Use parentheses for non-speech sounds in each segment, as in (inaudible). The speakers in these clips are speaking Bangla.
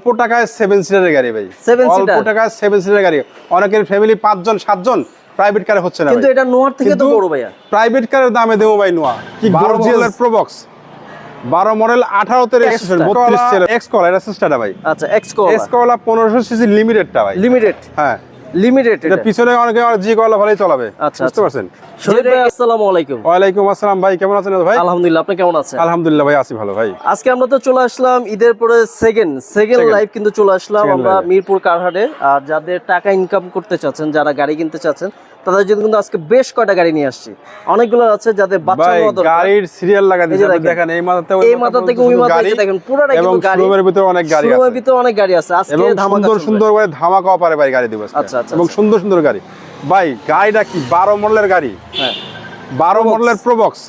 অল্প টাকায় সেভেন সিটারের গাড়ি ভাই। অল্প টাকায় সেভেন সিটারের গাড়ি। অনেকের ফ্যামিলি পাঁচজন সাতজন প্রাইভেট কারে হচ্ছে না কিন্তু এটা নোয়ার থেকে তো বড় ভাইয়া। প্রাইভেট কারের দামে দেবো ভাই নোয়া। কি? জিএলের প্রোবক্স বারো মডেল আঠারোতে এক্স কলা। এটা সিস্টারটা ভাই। আচ্ছা এক্স কলা। এক্স কলা পনেরোশো সিসি লিমিটেডটা ভাই। লিমিটেড হ্যাঁ। লিমিটেড এটা। পিছনে অনেকে জি কলা ভালোই চলাবে। আচ্ছা, বুঝতে আচ্ছা। পারছেন শহীদ ভাই আসসালামু আলাইকুম। ওয়ালাইকুম আসসালাম। ভাই কেমন আছেন ভাই? আলহামদুলিল্লাহ আপনি কেমন আছেন? আলহামদুলিল্লাহ ভাই আছি ভালো ভাই। আজকে আমরা তো চলে আসলাম ঈদের পরে সেকেন্ড সেকেন্ড। লাইভ কিন্তু চলে আসলাম আমরা মিরপুর কারহাটে। আর যাদের টাকা ইনকাম করতে চাচ্ছেন যারা গাড়ি কিনতে চাচ্ছেন তাদের জন্য কিন্তু আজকে বেশ কয়টা গাড়ি নিয়ে আসছি। অনেকগুলো আছে যাদের বাচ্চা গাড়ির সিরিয়াল লাগা এই দিয়েছে দেখেন। এই মাথাতে এই মাথা থেকে ওই মাথা থেকে দেখেন পুরোটা কিন্তু গাড়ি। ভিতরে অনেক গাড়ি শোরুমের আছে। ভিতরে অনেক গাড়ি আছে। আজকে ধামাকা সুন্দর সুন্দর করে ধামাকা অপারে ভাই গাড়ি দিব আচ্ছা, আচ্ছা, এবং আচ্ছা। সুন্দর সুন্দর গাড়ি। ভাই গাড়িটা কি বারো মডেলের গাড়ি? হ্যাঁ। বারো মডেলের প্রবক্স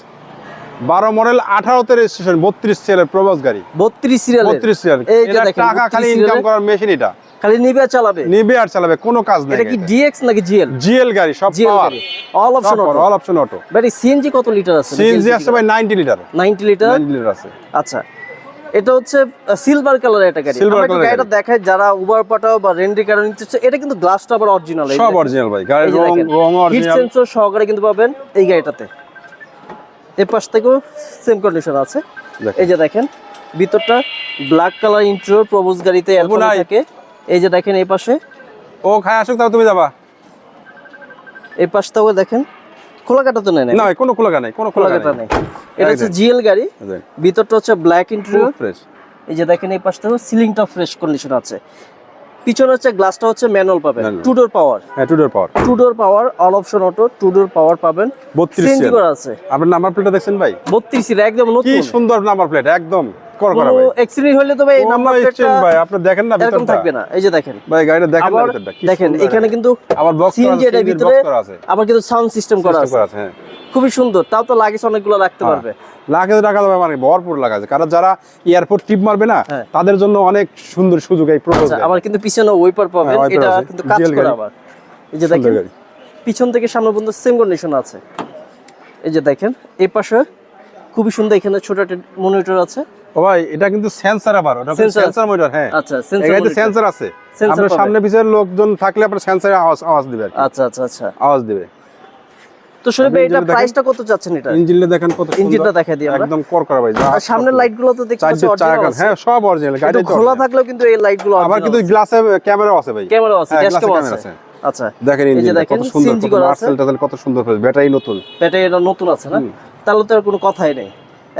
বারো মডেল আঠারোতে রেজিস্ট্রেশন বত্রিশ সিরিয়ালের প্রবক্স গাড়ি। বত্রিশ সিরিয়াল বত্রিশ সিরিয়াল টাকা খালি ইনকাম করার মেশিন এটা। খালি নিবে আর চালাবে? নিবে আর চালাবে কোনো কাজ নেই এটা কি ডিএক্স নাকি জিএল জিএল গাড়ি সব power. All option auto all option auto but CNG কত লিটার আছে? সিএনজি আছে ভাই 90 লিটার 90 লিটার 90 লিটার আছে। আচ্ছা। এটা হচ্ছে সিলভার কালারের একটা গাড়ি। গাড়িটা দেখাই যারা উবার বা রেন্ডি চাচ্ছে, এটা কিন্তু গ্লাসটা আবার অরিজিনাল সব অরিজিনাল ভাই গাড়ির রং রং হিট সেন্সর সহকারে কিন্তু পাবেন এই গাড়িটাতে। এর পাশ থেকেও সেম কন্ডিশন আছে। এই যে দেখেন ভিতরটা ব্ল্যাক কালার ইন্টেরিয়র প্রবোজ গাড়িতে এরকম থাকে। এই যে দেখেন এই পাশে। ও খায় আসুক তাও তুমি যাবা। এই পাশটাও দেখেন খোলা কাটা তো নেই? না কোনো খোলা নাই কোনো খোলা কাটা নেই। এটা হচ্ছে জিএল গাড়ি ভিতরটা হচ্ছে ব্ল্যাক ইন্টেরিয়র ফ্রেশ এই যে দেখেন এই পাশটা সিলিংটা ফ্রেশ কন্ডিশন আছে। পিছনে হচ্ছে গ্লাসটা হচ্ছে ম্যানুয়াল পাবেন। টু ডোর পাওয়ার হ্যাঁ two door power two door power all option auto two door power পাবেন। 32 সিএনজি করা আছে। আপনার নাম্বার প্লেটটা দেখছেন ভাই? 32 সির একদম নতুন। কি সুন্দর নাম্বার প্লেট একদম। কর করা ভাই। হলে তো ভাই নাম্বার প্লেটটা ভাই আপনি দেখেন না ভিতরটা। থাকবে না। এই যে দেখেন। ভাই গাড়িটা দেখেন না ভিতরটা দেখেন এখানে কিন্তু আবার বক্স করা আছে ভিতরে আবার কিন্তু সাউন্ড সিস্টেম করা আছে। হ্যাঁ। খুবই সুন্দর তাও তো লাগেজ অনেকগুলো রাখতে হ্যাঁ। পারবে। লাখে টাকা দেবে মানে ভরপুর লাগা আছে কারণ যারা এয়ারপোর্ট টিপ মারবে না হ্যাঁ। তাদের জন্য অনেক সুন্দর সুযোগ এই প্রপোজ আচ্ছা আবার কিন্তু পিছনে ওয়াইপার পাবেন হ্যাঁ, এটা কিন্তু কাজ করা আবার। এই যে দেখেন পিছন থেকে সামনে পর্যন্ত সেম কন্ডিশন আছে। এই যে দেখেন এই পাশে খুবই সুন্দর এখানে ছোট একটা মনিটর আছে। ভাই এটা কিন্তু সেন্সর আবার ওটা সেন্সর মোটর হ্যাঁ। আচ্ছা সেন্সর সেন্সর আছে। আপনার সামনে পিছের লোকজন থাকলে আপনার সেন্সরে আওয়াজ আওয়াজ দিবে আচ্ছা আচ্ছা আচ্ছা। আওয়াজ দিবে। তো শরীফ ভাই এটা প্রাইসটা কত চাচ্ছেন এটা? ইঞ্জিনটা দেখেন কত ইঞ্জিনটা দেখাই দিই আমরা। একদম কর করা ভাই আর সামনের লাইটগুলো তো দেখতে পাচ্ছি অরিজিনাল হ্যাঁ সব অরিজিনাল গাড়ি খোলা থাকলেও কিন্তু এই লাইটগুলো আবার কিন্তু গ্লাসে ক্যামেরাও আছে ভাই। ক্যামেরা আছে ড্যাশ ক্যামেরা আছে। আছে। আচ্ছা। দেখেন দেখেন, কত সুন্দর কত করা আছে। মার্সেল কত সুন্দর ব্যাটারি নতুন। ব্যাটারি এটা নতুন আছে না? তাহলে তো আর কোনো কথাই নেই।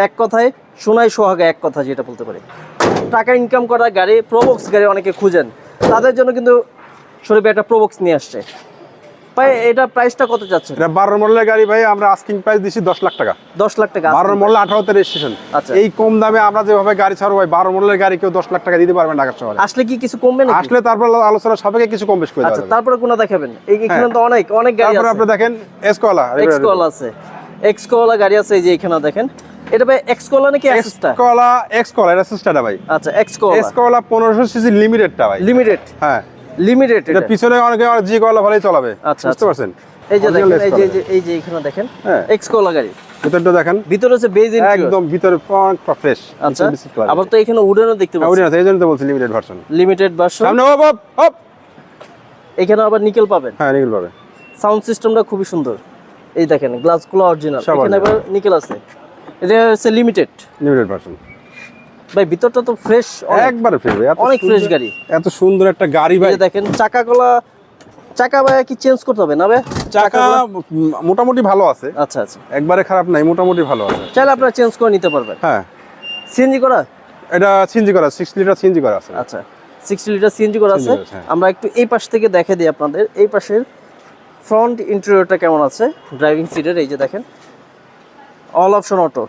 এক কথায় শোনাই সোহাগে এক কথা যেটা বলতে পারি। টাকা ইনকাম করা গাড়ি প্রবক্স গাড়ি অনেকে খুঁজেন। তাদের জন্য কিন্তু শরীফ একটা প্রবক্স নিয়ে আসছে। ভাই এটা প্রাইসটা কত যাচ্ছে? এটা মডেলের গাড়ি ভাই আমরা আস্কিং প্রাইস দিছি দশ লাখ টাকা। দশ লাখ টাকা মডেল আঠারোতে রেজিস্ট্রেশন আচ্ছা। এই কম দামে আমরা যেভাবে গাড়ি ছাড়বো ভাই বারো মডেলের গাড়ি কেউ দশ লাখ টাকা দিতে পারবে না শহরে। আসলে কি কিছু কমবে না আসলে তারপর আলোচনা সাপেক্ষে কিছু কম বেশ করে আচ্ছা তারপরে কোনটা দেখাবেন। এই এখানে তো অনেক অনেক গাড়ি তারপরে আপনি দেখেন এসকলা এক্স কল আছে। এক্স কলা গাড়ি আছে এই যে এখানে দেখেন। এটা ভাই এক্স কলা নাকি অ্যাক্সেসটা এসকলা এক্সকলা এটা সিস্টারটা ভাই। আচ্ছা এক্স কলা এসকলা পনেরোশো সিসি লিমিটেডটা ভাই। লিমিটেড হ্যাঁ। লিমিটেড এটা পিছনে অনেকে জি কলা ভালোই চলাবে। আচ্ছা, বুঝতে আচ্ছা। পারছেন? এই যে দেখেন এই যে এই যে- এখানে দেখেন হ্যাঁ। এক্স কলা গাড়ি। ভিতরটা দেখেন। ভিতরে হচ্ছে বেজ ইন্টেরিয়র একদম ভিতরে অনেকটা ফ্রেশ আচ্ছা আবার তো এখানে উডেনও দেখতে পাচ্ছি। ওটা এই জন্য তো বলছি লিমিটেড ভার্সন লিমিটেড ভার্সন সামনে হপ হপ এখানে আবার নিকেল পাবেন। হ্যাঁ নিগুল পাবে। সাউন্ড সিস্টেমটা খুবই সুন্দর। এই দেখেন গ্লাসগুলো অরিজিনাল এখানে আবার নিকেল আছে। এটা হচ্ছে লিমিটেড লিমিটেড ভার্সন ভাই ভিতরটা তো ফ্রেশ একবারে ফ্রেশ অনেক ফ্রেশ গাড়ি। এত সুন্দর একটা গাড়ি ভাই। দেখেন চাকাগুলা চাকা ভাই কি চেঞ্জ করতে হবে না ভাই? চাকা মোটামুটি ভালো আছে। আচ্ছা আচ্ছা। একবারে খারাপ নাই মোটামুটি ভালো আছে। চাইলে আপনারা চেঞ্জ করে নিতে পারবেন। হ্যাঁ। সিএনজি করা? এটা সিনজি করা সিক্স লিটার সিনজি করা আছে। আচ্ছা সিক্সটি লিটার সিএনজি করা আছে হ্যাঁ। আমরা একটু এই পাশ থেকে দেখে দিই আপনাদের। এই পাশের ফ্রন্ট ইন্টেরিয়রটা কেমন আছে? ড্রাইভিং সিটের এই যে দেখেন। অল অপশন অটো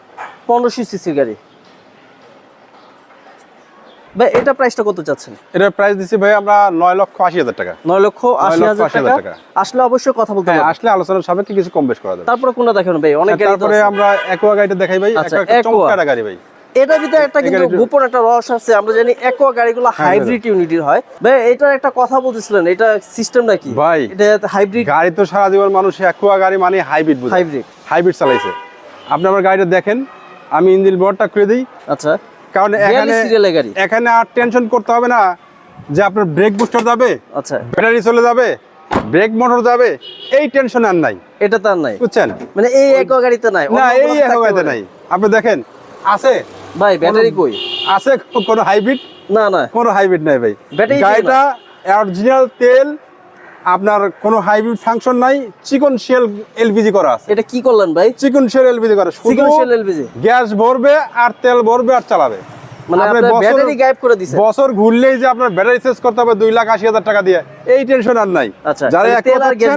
পনেরোশো সিসির গাড়ি। ভাই এটা প্রাইসটা কত চাচ্ছেন? এটার প্রাইস দিছি ভাই আমরা নয় লক্ষ আশি হাজার টাকা। নয় লক্ষ আশি হাজার টাকা। আসলে অবশ্যই কথা বলতে হ্যাঁ হবে। আসলে আলোচনার সাপেক্ষে কিছু কম বেশ করা যাবে। তারপরে কোনটা দেখেন ভাই? অনেক গাড়ি তারপরে আমরা একোয়া গাড়িটা দেখাই ভাই। আচ্ছা, একটা চমৎকার গাড়ি ভাই। এটার ভিতরে একটা কিন্তু গোপন একটা আছে আমরা জানি একোয়া গাড়িগুলো হ্যাঁ, হাইব্রিড ইউনিটির হয়। ভাই এটার একটা কথা বলতেছিলেন এটা সিস্টেমটা কি ভাই এটা হাইব্রিড গাড়ি তো সারা জীবন মানুষ একোয়া গাড়ি মানে হাইব্রিড হাইব্রিড হাইব্রিড চালাইছে। আপনি আমার গাড়িটা দেখেন আমি ইঞ্জিন খুলে দিই। আচ্ছা। কারণ এখানে এখানে আর টেনশন করতে হবে না যে আপনার ব্রেক বুস্টার যাবে আচ্ছা। ব্যাটারি চলে যাবে ব্রেক মোটর যাবে এই টেনশন আর নাই। এটা তার নাই। বুঝছেন? মানে এই এক গাড়িতে নাই না এই হওয়াতে পারে। নাই। আপনি দেখেন আছে? ভাই ব্যাটারি কই? আছে কোনো হাইব্রিড না না। কোনো হাইব্রিড নাই ভাই। গাড়িটা অরিজিনাল তেল আপনার কোনো হাইব্রিড ফাংশন নাই চিকন শেল এলপিজি করা আছে। এটা কি করলেন ভাই? চিকন শেল এলপিজি করা চিকন শেল এলপিজি গ্যাস ভরবে আর তেল ভরবে আর চালাবে। মানে ব্যাটারি গায়েব করে দিছে। বছর ঘুরলেই যে আপনার ব্যাটারি চেঞ্জ করতে হবে দুই লাখ আশি হাজার টাকা দিয়ে এই টেনশন আর নাই। আচ্ছা, যারা তেল আর গ্যাস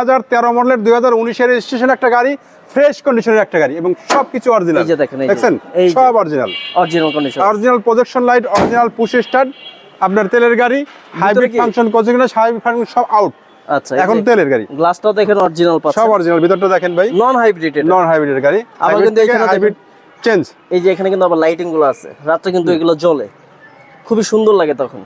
হাজার তেরো মডেলের দুই হাজার উনিশের রেজিস্ট্রেশন একটা গাড়ি ফ্রেশ কন্ডিশনের একটা গাড়ি এবং সবকিছু অরিজিনাল এই যে দেখেন, দেখছেন? সব original original condition original projection light original push start আপনার তেলের গাড়ি হাইব্রিড? ফাংশন কোচিং হাইব্রিড ফাংশন সব আউট আচ্ছা এখন তেলের গাড়ি। গ্লাসটাও দেখেন অরিজিনাল সব অরিজিনাল ভিতরটা দেখেন ভাই। নন হাইব্রিড নন হাইব্রিডের গাড়ি। আবার কিন্তু এখানে হাইব্রিড চেঞ্জ এই যে এখানে কিন্তু আবার লাইটিংগুলো আছে। রাত্রে কিন্তু এগুলো জ্বলে। খুবই সুন্দর লাগে তখন।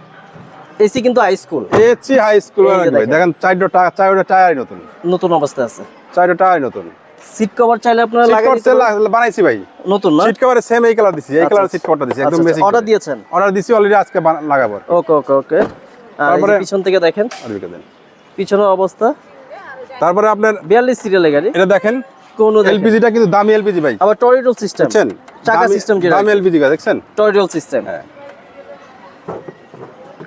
এসি কিন্তু high school AC high school দেখেন। চারটা চারটা টায়ারই নতুন। নতুন অবস্থায় আছে। চারটা টায়ারই নতুন। সিট কভার চাইলে আপনারা লাগাই। বানাইছি ভাই। নতুন না? সিট কভারে সেম এই কালার দিছি। এই কালার সিট কভারটা দিছি একদম বেসিক অর্ডার দিয়েছেন? অর্ডার দিছি অলরেডি আজকে লাগাবো ওকে ওকে ওকে। তারপরে- পিছন থেকে দেখেন। আর পিছনের অবস্থা। তারপরে আপনার বিয়াল্লিশ সিরিয়ালের গাড়ি। এটা দেখেন। কোন এলপিজিটা কিন্তু দামি এলপিজি ভাই। আবার টরিডল সিস্টেম দেখছেন? চাকা সিস্টেম যেটা দামি এলপিজি গাছ দেখছেন? টরিডল সিস্টেম হ্যাঁ।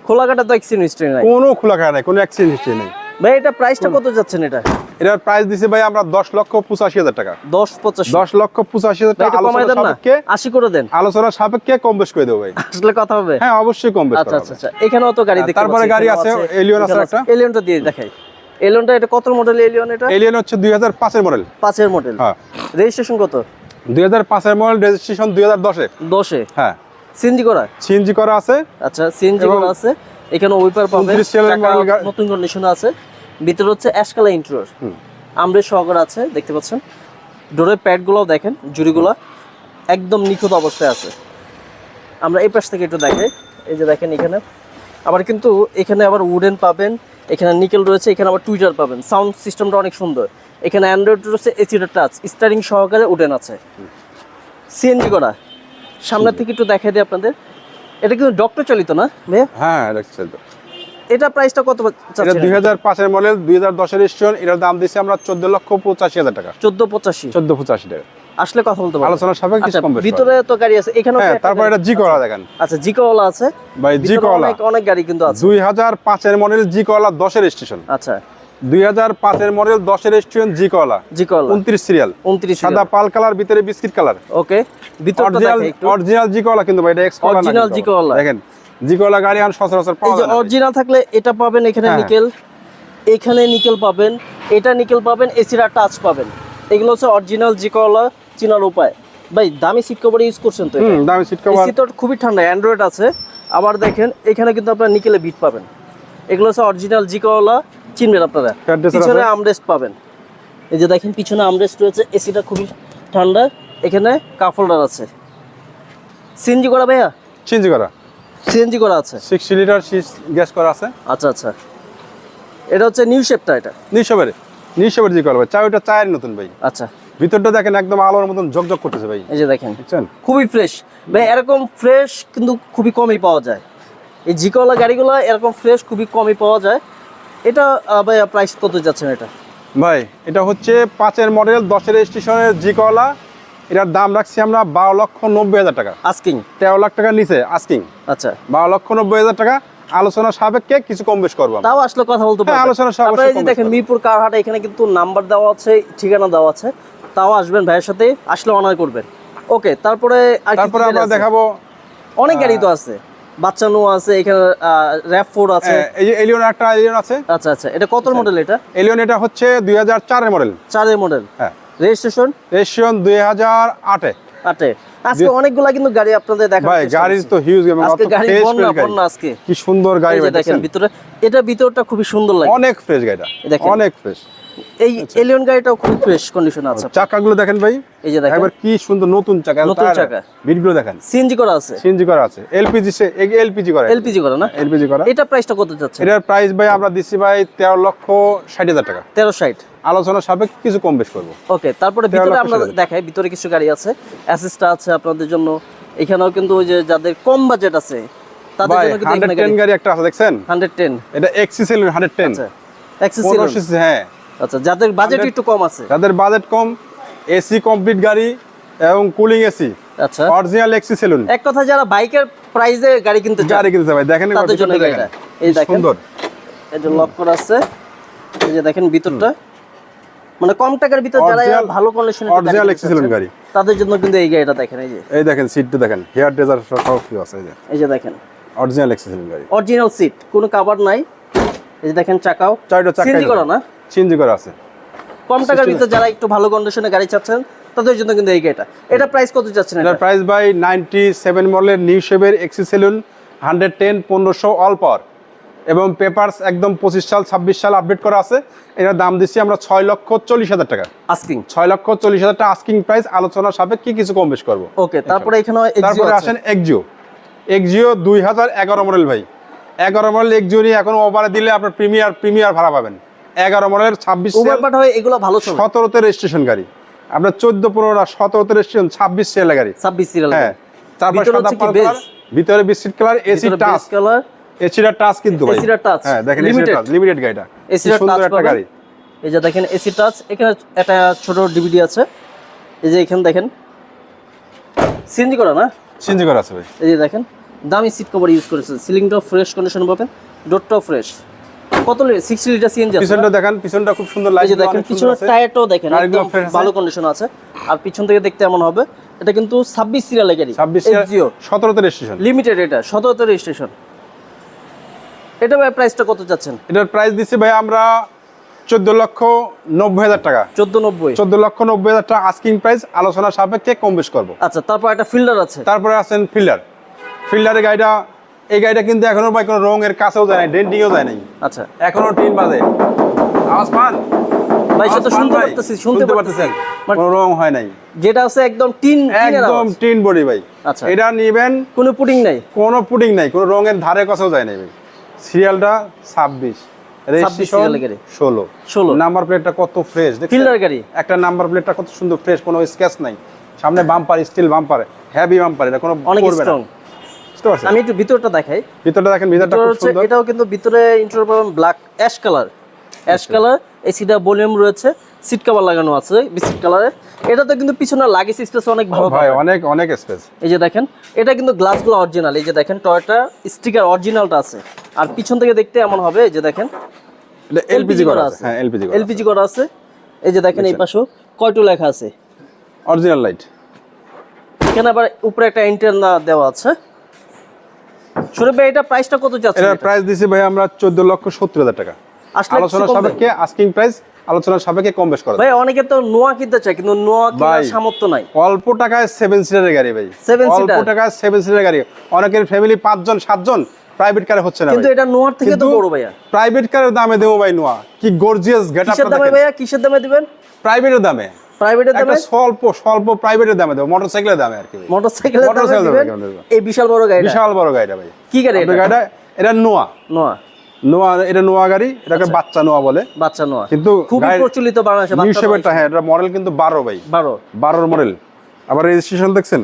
খোলা কাটা তো হিস্ট্রি নাই। কোনো খোলা নাই কোনো অ্যাক্সিডেন্ট হিস্ট্রি নেই। ভাই এটা প্রাইসটা কত যাচ্ছেন এটা? এটার প্রাইস দিছি ভাই আমরা দশ লক্ষ পঁচাশি হাজার টাকা। দশ পঁচাশি। দশ লক্ষ পঁচাশি হাজার টাকা কমাই দেন না। সাপেক্ষে আশি করে দেন। আলোচনা সাপেক্ষে কম বেশ করে দেবো ভাই। আসলে কথা হবে। হ্যাঁ অবশ্যই কম বেশ আচ্ছা আচ্ছা। আচ্ছা। এখানেও তো গাড়ি দেখতে তারপরে গাড়ি আছে, Allion আছে একটা। এলিয়নটা দিয়ে দেখাই। এলিয়নটা এটা কত মডেল এলিয়ন এটা? এলিয়ন হচ্ছে দুই হাজার পাঁচের মডেল পাঁচের মডেল হ্যাঁ। রেজিস্ট্রেশন কত? দুই হাজার পাঁচের মডেল রেজিস্ট্রেশন দুই হাজার দশে। দশে? হ্যাঁ। সিএনজি করা? সিএনজি করা আছে। আচ্ছা সিএনজি করা আছে। এখানে ওইপার পাবে 29 সালের চাকা model গা- নতুন কন্ডিশনে আছে। ভিতরে হচ্ছে অ্যাশকালা ইন্টেরিয়র। আমরে সহকারে আছে দেখতে পাচ্ছেন। ডোরের প্যাডগুলোও দেখেন জুড়িগুলো। একদম নিখুঁত অবস্থায় আছে। আমরা এই পাশ থেকে একটু দেখাই। এই যে দেখেন এখানে। আবার কিন্তু এখানে আবার উডেন পাবেন। এখানে নিকেল রয়েছে এখানে আবার টুইটার পাবেন। সাউন্ড সিস্টেমটা অনেক সুন্দর। এখানে অ্যান্ড্রয়েড রয়েছে এসিটা টাচ স্টারিং সহকারে উডেন আছে। সিএনজি করা। সামনের থেকে একটু দেখাই দিই আপনাদের। এটা কিন্তু ডক্টর চালিত না ভাইয়া হ্যাঁ। এটা প্রাইসটা কত এটা দুই হাজার পাঁচের মডেল দুই হাজার দশের রেজিস্ট্রেশন এটার দাম দিচ্ছি আমরা চোদ্দ লক্ষ পঁচাশি হাজার টাকা। চোদ্দ পঁচাশি। চোদ্দ পঁচাশি টাকা। আসলে কথা বলতে পারব। আলোচনা সাপেক্ষে আচ্ছা কিছু কমবে ভিতরে তো গাড়ি আছে এখানে হ্যাঁ তারপর এটা জি কলা দেখেন। আচ্ছা জিকোওয়ালা আছে। ভাই জি কলা অনেক অনেক গাড়ি কিন্তু আছে। দুই হাজার পাঁচের মডেল জি কলা দশের স্টেশন আচ্ছা। দুই হাজার পাঁচের মডেল দশের রেজিস্ট্রেশন জি কলা জিকোওয়ালা উনত্রিশ সিরিয়াল উনত্রিশ সাদা পাল কালার ভিতরে বিস্কিট কালার। ওকে ভিতরটা অরিজিনাল দেখে একটু। অরিজিনাল জি কলা কিন্তু ভাই এটা এক্স কলা না Original কিন্তু। কলা। দেখেন জি কলা গাড়ি আর সচরাচর পাওয়া যায় অরিজিনাল থাকলে এটা পাবেন এখানে হ্যাঁ। নিকেল। এখানে নিকেল পাবেন। এটা নিকেল পাবেন এসিরা টাচ পাবেন। এগুলো হচ্ছে অরিজিনাল জিকোওয়ালা চিনার উপায়। ভাই দামি সিট কভার ইউজ করছেন তো দামি সিট কভার তো খুবই ঠান্ডা অ্যান্ড্রয়েড আছে। আবার দেখেন এখানে কিন্তু আপনার নিকেলে বিট পাবেন। এগুলো হচ্ছে অরিজিনাল জিকোওয়ালা চিনবেন আপনারা? পিছনে আমরেস্ট পাবেন। এই যে দেখেন পিছনে আমরেস্ট রয়েছে এসিটা খুবই ঠান্ডা। এখানে কাপ হোল্ডার আছে। সিএনজি করা ভাইয়া? চেঞ্জ করা। সিএনজি করা আছে। সিক্সটি লিটার সিক্স গ্যাস করা আছে। আচ্ছা আচ্ছা। এটা হচ্ছে নিউ শেপটা এটা। নিঃসবের নিঃসবের জি কলা ভাই চা ওইটা চায়ের নতুন ভাই। আচ্ছা। ভিতরটা দেখেন একদম আলোর মতন ঝকঝক করতেছে ভাই। এই যে দেখেন। খুবই ফ্রেশ ভাই এরকম ফ্রেশ কিন্তু খুবই কমই পাওয়া যায়। এই জিকোওয়ালা গাড়িগুলো এরকম ফ্রেশ খুবই কমই পাওয়া যায়। এটা ভাই প্রাইস কত যাচ্ছেন এটা? ভাই এটা হচ্ছে পাঁচের মডেল দশের রেজিস্ট্রেশনের জি কলা এটার দাম রাখছি আমরা বারো লক্ষ নব্বই হাজার টাকা। আস্কিং তেরো লাখ টাকার নিচে আস্কিং আচ্ছা। বারো লক্ষ নব্বই হাজার টাকা। আলোচনা সাপেক্ষে কিছু কম বেশ করব তাও আসলে কথা বলতে হ্যাঁ, পারবেন আলোচনা অবশ্যই দেখেন মিরপুর কারহাট এখানে কিন্তু নাম্বার দেওয়া আছে ঠিকানা দেওয়া আছে। তাও আসবেন ভাইয়ের সাথে আসলে অনার করবেন। ওকে তারপরে তারপরে আমরা দেখাবো অনেক গাড়ি তো আছে। বাচ্চা নো আছে এখানে র্যাপ ফোর আছে। এই যে এলিয়ন একটা এলিয়ন আছে। আচ্ছা আচ্ছা এটা কত মডেল এটা? এলিয়ন এটা হচ্ছে দুই হাজার চারের মডেল চারের মডেল হ্যাঁ। রেজিস্ট্রেশন রেজিস্ট্রেশন দুই হাজার আটে। আজকে অনেকগুলা কিন্তু গাড়ি আপনাদের দেখা ভাই গাড়ির তো হিউজ এবং আজকে গাড়ি বন্যা গাড়ি। বন্যা আজকে। কি সুন্দর গাড়ি দেখেন ভিতরে এটা ভিতরটা খুবই সুন্দর লাগে। অনেক ফ্রেশ গাড়িটা। অনেক ফ্রেশ এই এলিয়ন গাড়িটাও খুব ফ্রেশ কন্ডিশন আছে। চাকাগুলো দেখেন ভাই। এই যে দেখেন। একবার কি সুন্দর নতুন চাকা। নতুন চাকা। বিটগুলো দেখেন। সিএনজি করা আছে। সিএনজি করা আছে। এলপিজি সে এলপিজি করা। এলপিজি করা না? এলপিজি করা। এটা প্রাইসটা কত যাচ্ছে? এটার প্রাইস ভাই আমরা দিচ্ছি ভাই তেরো লক্ষ ষাট হাজার টাকা। তেরো ষাট। আলোচনা সাপেক্ষে কিছু কম বেশ করব। ওকে তারপরে ভিতরে আমরা দেখাই ভিতরে কিছু গাড়ি আছে অ্যাসিস্টা আছে আপনাদের জন্য। এখানেও কিন্তু ওই যে যাদের কম বাজেট আছে তাদের জন্য কিন্তু হান্ড্রেড এখানে টেন গাড়ি একটা আছে দেখছেন? হান্ড্রেড টেন এটা এক্সিসেল হান্ড্রেড টেন আচ্ছা। অ্যাক্সেস পনেরো সিসি হ্যাঁ। আচ্ছা যাদের বাজেট একটু কম আছে। যাদের বাজেট কম এসি কমপ্লিট গাড়ি এবং কুলিং এসি আচ্ছা। অরিজিনাল এক্সি সেলুন এক কথা যারা বাইকের প্রাইসে গাড়ি কিনতে চায় গাড়ি কিনতে ভাই দেখেন তাদের জন্য এটা। এই দেখেন। সুন্দর। এটা লক করা আছে। এই যে দেখেন ভিতরটা। মানে কম টাকার ভিতর যারা ভালো কন্ডিশনে অরিজিনাল এক্সি সেলুন গাড়ি। তাদের জন্য কিন্তু এই গাড়িটা দেখেন এই যে। এই দেখেন সিটটা দেখেন। হেয়ার ড্রেজার সব কিছু আছে এই যে। এই যে দেখেন। অরিজিনাল এক্সি সেলুন গাড়ি। অরিজিনাল সিট কোনো কাভার নাই। এই যে দেখেন চাকাও। চারটা চাকা সিএনজি করা না? সিএনজি করা আছে। কম টাকার ভিতর যারা একটু ভালো কন্ডিশনে গাড়ি চাচ্ছেন তাদের জন্য কিন্তু এই গাড়িটা। এটা প্রাইস কত চাচ্ছেন এটা? প্রাইস বাই নাইনটি সেভেন মডেলের নিউ শেভের এক্সি সেলুন হান্ড্রেড টেন পনেরোশো অল পাওয়ার এবং পেপারস একদম পঁচিশ সাল ছাব্বিশ সাল আপডেট করা আছে। এটার দাম দিচ্ছি আমরা ছয় লক্ষ চল্লিশ হাজার টাকা। আস্কিং ছয় লক্ষ চল্লিশ হাজার টাকা আস্কিং প্রাইস আলোচনা সাপেক্ষে কিছু কম বেশ করব। ওকে তারপরে এখানে তারপরে আসেন এক্সিও এক্সিও দুই হাজার এগারো মডেল ভাই। এগারো মডেল এক্সিও নিয়ে এখন ওভারে দিলে আপনার প্রিমিয়ার প্রিমিয়ার ভাড়া পাবেন। এগারো মডেলের ছাব্বিশ এগুলো ভালো সতেরোতে রেজিস্ট্রেশন গাড়ি। আপনার চোদ্দ পনেরো সতেরোতে রেজিস্ট্রেশন ছাব্বিশ সেল গাড়ি। ছাব্বিশ সিরিয়াল হ্যাঁ তারপর ভিতরে? Colour, biscuit colour AC touch colour এসিটা টাচ কিন্তু ভাই। এসিটা touch, হ্যাঁ দেখেন। টাচ লিমিটেড গাড়িটা। এসিটা টাচ একটা গাড়ি। এই যে দেখেন এসি টাচ এখানে একটা ছোট ডিভিডি আছে। এই যে এখানে দেখেন। সিএনজি করা না? সিএনজি করা আছে ভাই। এই যে দেখেন। দামি সিট কভার ইউজ করেছে সিলিংটাও ফ্রেশ কন্ডিশন পাবেন ডোরটাও ফ্রেশ কত সিক্সটি লিটার সিএনজি পিছনটা দেখেন পিছনটা খুব সুন্দর লাগছে দেখেন পিছনের টায়ারটাও দেখেন একদম ভালো কন্ডিশন আছে। আর পিছন থেকে দেখতে এমন হবে এটা কিন্তু ছাব্বিশ সিরিয়ালের গাড়ি ছাব্বিশ এক্সিও সতেরোতে রেজিস্ট্রেশন লিমিটেড এটা সতেরোতে রেজিস্ট্রেশন এটা ভাই প্রাইসটা কত চাচ্ছেন? এটার প্রাইস দিচ্ছি ভাই আমরা চোদ্দ লক্ষ নব্বই হাজার টাকা। চোদ্দ নব্বই। চোদ্দ লক্ষ নব্বই হাজার টাকা আস্কিং প্রাইস আলোচনা সাপেক্ষে কম বেশ করব। আচ্ছা তারপর একটা ফিল্ডার আছে। তারপরে আছেন ফিল্ডার ফিল্ডারের গাড়িটা এই গাড়িটা কিন্তু এখনও ভাই কোনো রঙের কাছেও যায় নাই ডেন্টিংও যায় নাই। আচ্ছা। এখনও টিন বাজে। আওয়াজ পান? ভাই সে তো শুনতে? পারতেছি শুনতে পারতেছি। But কোনো রং হয় নাই। যেটা আছে একদম টিন একদম টিন বডি ভাই। আচ্ছা। এটা নিবেন কোনো পুডিং নাই? কোনো পুডিং নাই কোনো রঙের ধারে কাছেও যায় নাই ভাই। সিরিয়ালটা ছাব্বিশ। ষোলো। নাম্বার প্লেটটা কত ফ্রেশ ফিল্ডার গাড়ি? একটা নাম্বার প্লেটটা কত সুন্দর ফ্রেশ কোনো স্কেচ নাই। সামনে bumper steel bumper heavy bumper এটা কোনো অনেক। স্ট্রং বুঝতে পারছেন? আমি একটু ভিতরটা দেখাই। ভিতরটা দেখেন ভিতরটা খুব সুন্দর। এটাও কিন্তু ভিতরে ইন্টার পাবেন black ash colour ash colour এসিটা ভলিউম রয়েছে সিট কভার লাগানো আছে বিস্কিট কালারের এটাতে কিন্তু পিছনে লাগেজ স্পেস অনেক ভালো ভাই অনেক অনেক স্পেস এই যে দেখেন এটা কিন্তু গ্লাসগুলো অরিজিনাল এই যে দেখেন টয়টা স্টিকার অরিজিনালটা আছে। আর পিছন থেকে দেখতে এমন হবে এই যে দেখেন। এটা এলপিজি করা আছে। হ্যাঁ এলপিজি করা এলপিজি করা আছে। এই যে দেখেন এই পাশেও কয়টো লেখা আছে? অরিজিনাল লাইট এখানে আবার উপরে একটা এন্টেনা দেওয়া আছে। শরীফ ভাই এটা প্রাইসটা কত যাচ্ছে এটার প্রাইস দিছি ভাই আমরা চোদ্দ লক্ষ সত্তর হাজার টাকা। আলোচনা সাপেক্ষে আস্কিং প্রাইস আলোচনা সাপেক্ষে কম বেশ করা ভাই অনেকে তো নোয়া কিনতে চায় কিন্তু নোয়া কেনার সামর্থ্য নাই। অল্প টাকায় সেভেন সিটারের গাড়ি ভাই। Seven অল্প টাকায় সেভেন সিটারের গাড়ি। অনেকের ফ্যামিলি পাঁচজন সাতজন প্রাইভেট কারে হচ্ছে না কিন্তু এটা নোয়ার থেকে তো বড় ভাইয়া। প্রাইভেট কারের দামে দেবো ভাই নোয়া। কি গর্জিয়াস গেট কিসের দামে ভাইয়া? কিসের দামে দিবেন? প্রাইভেটের দামে। প্রাইভেটের দামে? একটা স্বল্প স্বল্প প্রাইভেটের দামে দেবো মোটরসাইকেলের দামে আর কি। মোটরসাইকেলের দামে। এই বিশাল বড় গাড়ি বিশাল বড় গাড়িটা ভাই। কি গাড়ি এটা? গাড়িটা? এটা নোয়া। নোয়া? নোয়া এটা নোয়া গাড়ি এটাকে বাচ্চা নোয়া বলে। বাচ্চা নোয়া। কিন্তু খুবই প্রচলিত বাংলাদেশে বাচ্চা হ্যাঁ এটা মডেল কিন্তু বারো ভাই। বারো? বারোর মডেল আবার রেজিস্ট্রেশন দেখছেন?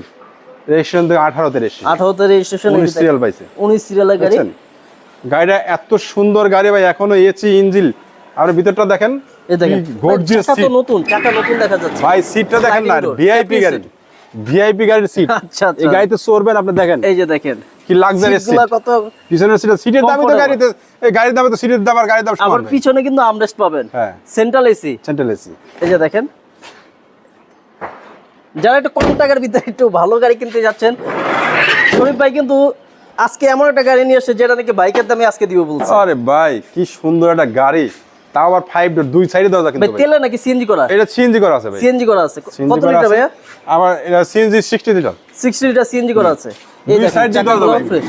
রেজিস্ট্রেশন থেকে আঠারোতে রেজিস্ট্রেশন সিরিয়াল পাইছে। উনিশ সিরিয়ালের গাড়ি। গাড়িটা এত সুন্দর গাড়ি ভাই এখনও এসি ইঞ্জিল আর ভিতরটা দেখেন এই দেখেন। গর্জিয়াস চাকা তো সিট নতুন চাকা নতুন দেখা যাচ্ছে। ভাই সিটটা দেখেন না ভিআইপি গাড়ি ভিআইপি গাড়ির সিট আচ্ছা, আচ্ছা। এই গাড়িতে চড়বেন আপনি দেখেন। এই যে দেখেন। কি লাক্সারিয়াস সিট সিটগুলা কত পিছনের সিট সিটের দামে তো গাড়িতে গাড়ির দামে তো সিটের দাম আর গাড়ির দাম সমান। পিছনে কিন্তু আমরেস্ট পাবেন। হ্যাঁ। সেন্ট্রাল এসি সেন্ট্রাল এসি এই যে দেখেন। যারা একটু কম টাকার ভিতরে একটু ভালো গাড়ি কিনতে যাচ্ছেন শরীফ ভাই কিন্তু আজকে এমন একটা গাড়ি নিয়ে আসছে যেটা নাকি বাইকের দামে আজকে দিব বলছে। আরে ভাই কি সুন্দর একটা গাড়ি। তাও ফাইভ ডোর দুই সাইডে দরজা কিন্তু ভাই। তেলে নাকি সিএনজি করা? এটা সিএনজি করা আছে ভাই। সিএনজি করা আছে। কত লিটার আছে। ভাইয়া? আবার এটা সিএনজি 60 লিটার। সিক্সটি লিটার সিএনজি করা আছে। এই দুই দেখেন side দিয়ে দরজা ভাই। ফ্রেশ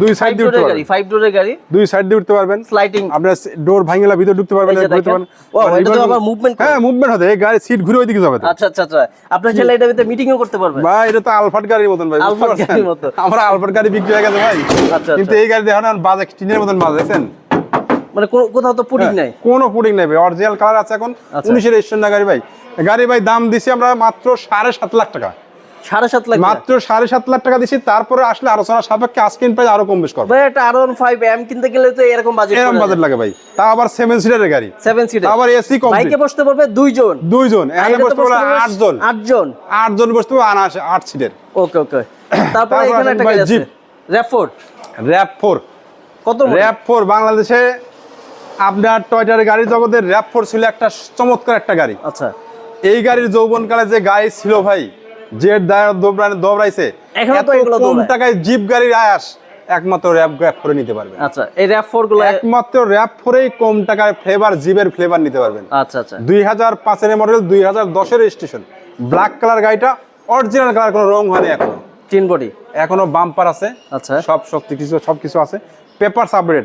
দুই সাইড দিয়ে উঠতে পারবেন। ফাইভ ডোরের গাড়ি। দুই সাইড দিয়ে উঠতে পারবেন। স্লাইডিং আপনার ডোর ভাঙিলা ভিতরে ঢুকতে পারবেন ঘুরতে পারবেন। ও, এটা তো আবার করে। হ্যাঁ মুভমেন্ট হবে এই গাড়ি সিট ঘুরে ওইদিকে যাবে। আচ্ছা আচ্ছা আচ্ছা। আপনার ছেলে এটার ভিতরে মিটিংও করতে পারবে। ভাই এটা তো আলফাট গাড়ির মতন ভাই আলফাট গাড়ির মতো। আমার আলফাট গাড়ি বিক্রি হয়ে গেছে ভাই। আচ্ছা, কিন্তু আচ্ছা। এই গাড়ি দেখেন আর বাজে টিনের মতন বাজে দেখছেন? মানে কোনো কোথাও তো পুডিং নাই? কোনো পুডিং নাই ভাই অরিজিনাল কালার আছে এখন আচ্ছা। উনিশের রেজিস্ট্রেশন না গাড়ি ভাই। গাড়ি ভাই দাম দিছি আমরা মাত্র সাড়ে সাত লাখ টাকা। সাড়ে সাত লাখ মাত্র সাড়ে সাত লাখ টাকা দিচ্ছি তারপরে আসলে আলোচনা সাপেক্ষে আজকে প্রাইস আরও কম বেশ করব একটা আর ওয়ান ফাইভ এম কিনতে গেলে তো এরকম বাজেট এরকম বাজেট লাগে ভাই। তা আবার সেভেন সিটারের গাড়ি। সেভেন সিটার আবার এসি কমপ্লিট বাইকে বসতে পারবে দুইজন। দুইজন। এখানে বসতে পারবে আটজন। আটজন। আটজন বসতে পারবে আনাশে আট সিটের ওকে ওকে তারপর এখানে একটা গাড়ি আছে। জিপ। র্যাফোর্ড র্যাপ ফোর কত র্যাপ ফোর বাংলাদেশে আপনার টয়টার গাড়ি জগতের র্যাপ ফোর ছিল একটা চমৎকার একটা গাড়ি। আচ্ছা। এই গাড়ির যৌবনকালে যে গাড়ি ছিল ভাই যে দৌড়াইছে এত কম টাকায় জিপ গাড়ির আয়াস একমাত্র র্যাপ গ্র্যাপ করে নিতে পারবেন। আচ্ছা এই র্যাফোর্ডগুলো একমাত্র র্যাপ ফোরেই কম টাকায় ফ্লেভার জিপের ফ্লেভার নিতে পারবেন। আচ্ছা আচ্ছা। দুই হাজার পাঁচের মডেল দুই হাজার দশের স্টেশন ব্ল্যাক কালার গাড়িটা অরিজিনাল কালার কোনো রং হয়নি এখনও। তিন বডি। এখনও বাম্পার আছে। আচ্ছা। সব শক্তি কিছু সব কিছু আছে। পেপার আপডেট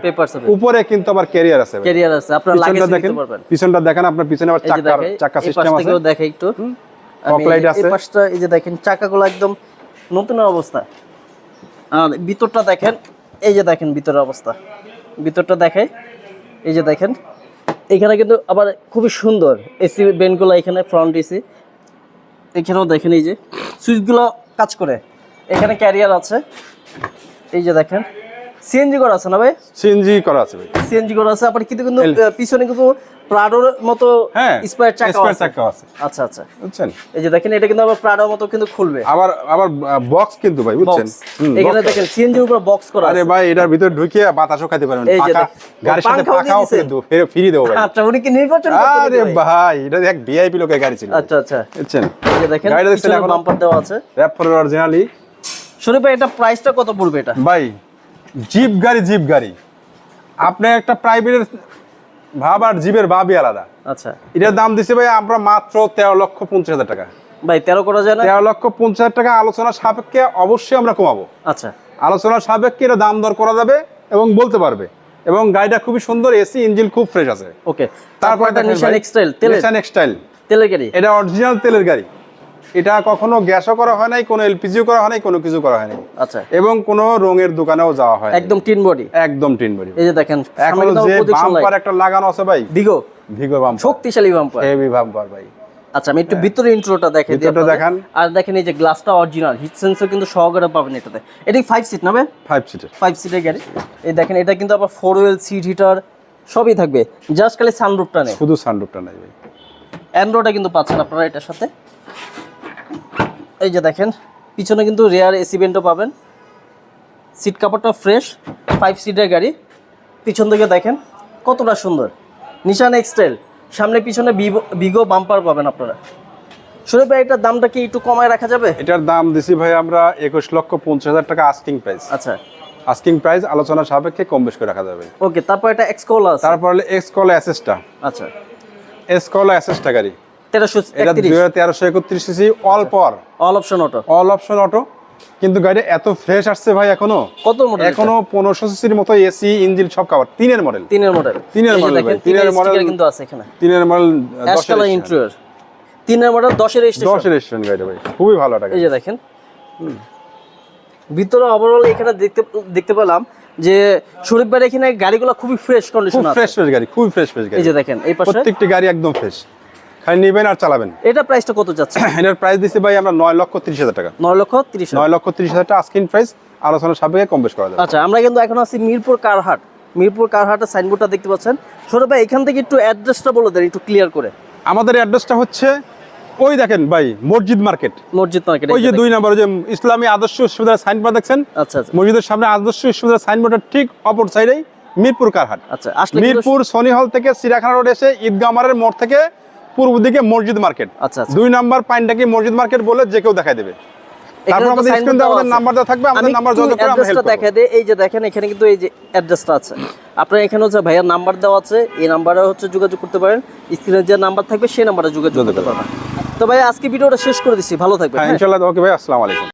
উপরে কিন্তু আবার ক্যারিয়ার আছে ক্যারিয়ার আছে আপনারা পিছনটা দেখেন পারবেন। পিছনটা দেখেন আপনার পিছনে আবার চাকা চাকা সিস্টেম আছে। দেখে একটু। আছে। এই পাশটা এই যে দেখেন চাকাগুলো একদম নতুন অবস্থা। আর ভিতরটা দেখেন এই যে দেখেন ভিতরের অবস্থা। ভিতরটা দেখে এই যে দেখেন। এখানে কিন্তু আবার খুবই সুন্দর এসি বেনগুলো এখানে ফ্রন্ট এসি। এখানেও দেখেন এই যে সুইচগুলো কাজ করে। এখানে ক্যারিয়ার আছে। এই যে দেখেন সিএনজি করা আছে না ভাই? সিএনজি করা আছে ভাই। সিএনজি করা আছে আবার কিন্তু কিন্তু পিছনে কিন্তু প্রাডোর মতো হ্যাঁ স্পেয়ার চাকা স্পেয়ার আছে। চাকা আছে। আচ্ছা আচ্ছা। বুঝছেন? এই যে দেখেন এটা কিন্তু আবার প্রাডোর মতো কিন্তু খুলবে। আবার আবার বক্স কিন্তু ভাই বুঝছেন? এখানে দেখেন সিএনজির উপর বক্স করা আছে। আরে ভাই এটার ভিতরে ঢুকিয়ে বাতাসও খাইতে পারবেন। পাখা গাড়ির সাথে পাখাও ফিরে ফিরে দেবো ভাই। আচ্ছা উনি কি নির্বাচন করতে আরে ভাই? এটা এক ভিআইপি লোকের গাড়ি ছিল আচ্ছা আচ্ছা। বুঝছেন? এই যে দেখেন গাড়িটা দেখছেন এখনও? বাম্পার দেওয়া আছে। র্যাপ ফোরের অরিজিনালি শরীফ ভাই এটা প্রাইসটা কত পড়বে এটা? ভাই জিপ গাড়ি জিপ গাড়ি। আপনার একটা প্রাইভেটের ভাব আর জিপের ভাবই আলাদা। আচ্ছা। এটার দাম দিছে ভাই আমরা মাত্র তেরো লক্ষ পঞ্চাশ হাজার টাকা। ভাই তেরো করা যায় না? তেরো লক্ষ পঞ্চাশ হাজার টাকা আলোচনা সাপেক্ষে অবশ্যই আমরা কমাবো। আচ্ছা। আলোচনা সাপেক্ষে এটা দাম দর করা যাবে এবং বলতে পারবে। এবং গাড়িটা খুবই সুন্দর এসি ইঞ্জিন খুব ফ্রেশ আছে। ওকে। তারপর নিশান এক্সটাইল তেলের? নিশান এক্সটাইল তেলের গাড়ি? এটা অরিজিনাল তেলের গাড়ি। এটা কখনো গ্যাসও করা হয় নাই কোনো এলপিজিও করা হয় নাই কোনো কিছু করা হয় নাই। আচ্ছা। এবং কোনো রঙের দোকানেও যাওয়া হয় একদম টিন বডি? একদম টিন বডি। এই যে দেখেন এখন যে বাম্পার একটা লাগানো আছে ভাই। ভিগো ভিগো বাম্পার শক্তিশালী বাম্পার হেভি বাম্পার ভাই। আচ্ছা আমি একটু ভিতরে ইন্ট্রোটা দেখে দিই আপনাদের। দেখান। আর দেখেন এই যে গ্লাসটা অরিজিনাল হিট সেন্সর কিন্তু সহকারে পাবেন এটাতে। এটা ফাইভ সিট না ভাই? ফাইভ সিটের ফাইভ সিটের গাড়ি। এই দেখেন এটা কিন্তু আবার ফোর হুইল সিট হিটার সবই থাকবে। জাস্ট খালি সানরুফটা নেই। শুধু সানরুফটা নাই ভাই। অ্যান্ড্রয়েডটা কিন্তু পাচ্ছেন আপনারা এটার সাথে। এই যে দেখেন পিছনে কিন্তু রেয়ার এসি বেন্টও পাবেন। সিট কাপড়টা ফ্রেশ ফাইভ সিটের গাড়ি। পিছন থেকে দেখেন কতটা সুন্দর। নিশান এক্সটেল সামনে পিছনে ভিগো বাম্পার পাবেন আপনারা। শরীফ ভাই এটার দামটা কি একটু কমায় রাখা যাবে? এটার দাম দিছি ভাই আমরা একুশ লক্ষ পঞ্চাশ হাজার টাকা আস্কিং প্রাইস আচ্ছা। আস্কিং প্রাইস আলোচনা সাপেক্ষে কম বেশ করে রাখা যাবে। ওকে তারপর এটা এক্সকোল তারপর হলো এক্স কল অ্যাসেসটা আচ্ছা। এক্স কল অ্যাসেসটা গাড়ি। তেরোশো এটা তেরোশো একত্রিশ cc all power all option auto all option auto কিন্তু গাড়ি এত ফ্রেশ আসছে ভাই এখনও? কত মডেল এখনও পনেরোশো সিসির মতো এসি ইঞ্জিন সব কাভার তিনের মডেল তিনের মডেল তিনের ভাই, তিনের স্টিকার কিন্তু আছে এখানে। তিনের মডেল অ্যাশ কালার ইন্টেরিয়র তিনের মডেল দশের স্টেশন দশের রেস্টুরেন্ট গাড়িটা ভাই খুবই ভালো একটা এই যে দেখেন। ভিতরে ওভারঅল এখানে দেখতে দেখতে পেলাম যে শরীফ ভাইয়ের এখানে গাড়িগুলো খুবই ফ্রেশ কন্ডিশন আছে। ফ্রেশ ফ্রেশ গাড়ি খুবই ফ্রেশ ফ্রেশ গাড়ি এই যে দেখেন এই পাশে। প্রত্যেকটি গাড়ি একদম ফ্রেশ খালি নেবেন আর চালাবেন। (clears throat) এটা প্রাইসটা কত যাচ্ছে? এটার প্রাইস দিচ্ছি ভাই আমরা নয় লক্ষ তিরিশ হাজার টাকা। নয় লক্ষ তিরিশ নয় লক্ষ তিরিশ হাজার টাকা আস্কিন প্রাইস আলোচনার সাপেক্ষে কম বেশ করা যাবে। আচ্ছা আমরা কিন্তু এখন আছি মিরপুর কারহাট। মিরপুর কারহাটের সাইনবোর্ডটা দেখতে পাচ্ছেন। শরীফ ভাই এখান থেকে একটু অ্যাড্রেসটা বলে দেন একটু ক্লিয়ার করে। আমাদের অ্যাড্রেসটা হচ্ছে ওই দেখেন ভাই মসজিদ মার্কেট। মসজিদ মার্কেট ওই যে দুই নম্বর যে ইসলামী আদর্শ বিশ্ববিদ্যালয়ের সাইনবোর্ড দেখছেন? আচ্ছা আচ্ছা। মসজিদের সামনে আদর্শ বিশ্ববিদ্যালয়ের সাইনবোর্ডের ঠিক অপর সাইডেই মিরপুর কারহাট। আচ্ছা মিরপুর সনি হল থেকে সিরাখানা রোড এসে ঈদগাহ মোড় থেকে পূর্ব দিকে মসজিদ মার্কেট। আচ্ছা আচ্ছা। দুই নাম্বার পাইনটাকে মসজিদ মার্কেট বলে যে কেউ দেখাই দেবে। ভাইয়া তারপর আমাদের স্ক্রিনে। থাকবে আমাদের নাম্বার যোগাযোগ করে আমরা হেল্প দেখা দিই। এই যে দেখেন এখানে কিন্তু এই যে অ্যাড্রেসটা আছে। আপনার এখানে হচ্ছে ভাইয়ার নাম্বার দেওয়া আছে এই নাম্বারে হচ্ছে যোগাযোগ করতে পারেন। স্ক্রিনে যে নাম্বার থাকবে সেই নাম্বারে যোগাযোগ করতে পারবেন। তো ভাই আজকে ভিডিওটা শেষ করে দিচ্ছি। ভালো থাকবেন। হ্যাঁ হ্যাঁ? ইনশাআল্লাহ ওকে ভাই আসসালামু আলাইকুম।